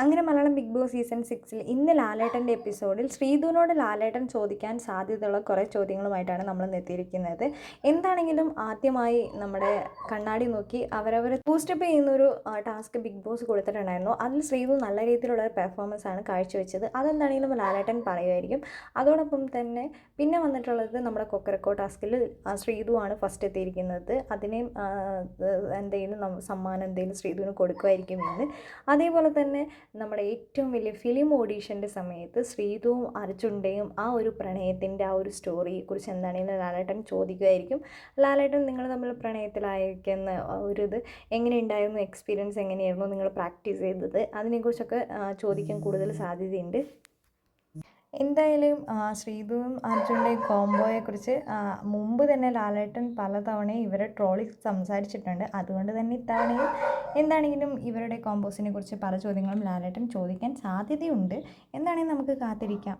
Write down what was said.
അങ്ങനെ Malayalam big boss season സിക്സിൽ ഇന്ന് ലാലേട്ടന്റെ എപ്പിസോഡിൽ ശ്രീധുവിനോട് ലാലേട്ടൻ ചോദിക്കാൻ സാധ്യതയുള്ള കുറേ ചോദ്യങ്ങളുമായിട്ടാണ് നമ്മൾ നിർത്തിയിരിക്കുന്നത് എന്താണെങ്കിലും ആദ്യമായി നമ്മുടെ കണ്ണാടി നോക്കി അവരവർ ബൂസ്റ്റപ്പ് ചെയ്യുന്നൊരു ടാസ്ക് ബിഗ് ബോസ് കൊടുത്തിട്ടുണ്ടായിരുന്നു. അതിൽ ശ്രീധു നല്ല രീതിയിലുള്ള ഒരു പെർഫോമൻസ് ആണ് കാഴ്ചവെച്ചത്. അതെന്താണെങ്കിലും ലാലേട്ടൻ പറയുമായിരിക്കും. അതോടൊപ്പം തന്നെ പിന്നെ വന്നിട്ടുള്ളത് നമ്മുടെ കൊക്കരക്കോ ടാസ്കിൽ ശ്രീധു ആണ് ഫസ്റ്റ് എത്തിയിരിക്കുന്നത്. അതിനെയും എന്തെങ്കിലും സമ്മാനം എന്തെങ്കിലും ശ്രീധുവിന് കൊടുക്കുമായിരിക്കും ഇന്ന് അതേപോലെ തന്നെ നമ്മുടെ ഏറ്റവും വലിയ ഫിലിം ഓഡീഷന്റെ സമയത്ത് ശ്രീതുവും അർജുന്റെയും ആ ഒരു പ്രണയത്തിന്റെ ആ ഒരു സ്റ്റോറിയെക്കുറിച്ച് എന്താണെന്ന് ലാലേട്ടൻ ചോദിക്കുമായിരിക്കും ലാലേട്ടൻ നിങ്ങൾ തമ്മിൽ പ്രണയത്തിലായിരിക്കുന്ന ഒരു ഇത് എങ്ങനെയുണ്ടായിരുന്നു? എക്സ്പീരിയൻസ് എങ്ങനെയായിരുന്നു നിങ്ങൾ പ്രാക്ടീസ് ചെയ്തത്? അതിനെക്കുറിച്ചൊക്കെ ചോദിക്കാൻ കൂടുതൽ സാധ്യതയുണ്ട്. എന്തായാലും ശ്രീധുവും അർജുന്റെയും കോംബോയെക്കുറിച്ച് മുമ്പ് തന്നെ ലാലേട്ടൻ പലതവണയും ഇവരെ ട്രോളിൽ സംസാരിച്ചിട്ടുണ്ട്. അതുകൊണ്ട് തന്നെ ഇത്തവണയും എന്താണെങ്കിലും ഇവരുടെ കോമ്പോസിനെ കുറിച്ച് പല ചോദ്യങ്ങളും ലാലേട്ടൻ ചോദിക്കാൻ സാധ്യതയുണ്ട്. എന്താണെങ്കിലും നമുക്ക് കാത്തിരിക്കാം.